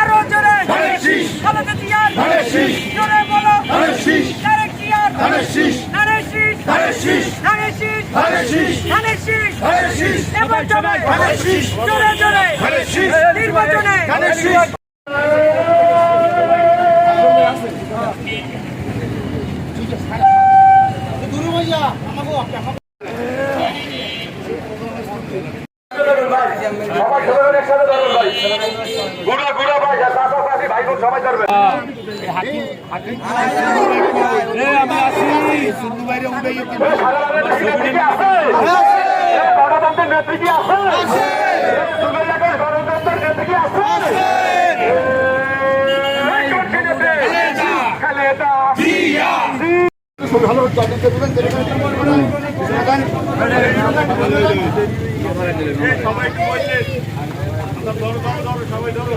আরও জোরে খালেদা জিয়ার জোরে বলো তারেক জিয়ার তারেক নির্বাচনে গণতন্ত্রের নেত্রী কি আছে গণতন্ত্রের নেত্রী কি আছে ভালো জানতে দেবেন সবাই ধরো সবাই ধরো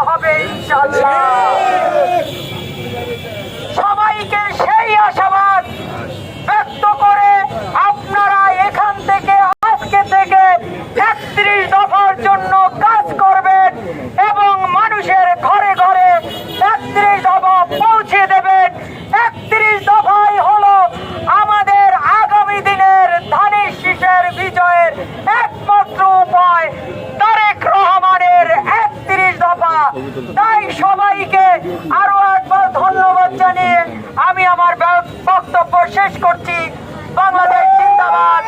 হবে ইনশাল্লাহ তাই সবাইকে আরও একবার ধন্যবাদ জানিয়ে আমি আমার বক্তব্য শেষ করছি। বাংলাদেশ জিন্দাবাদ।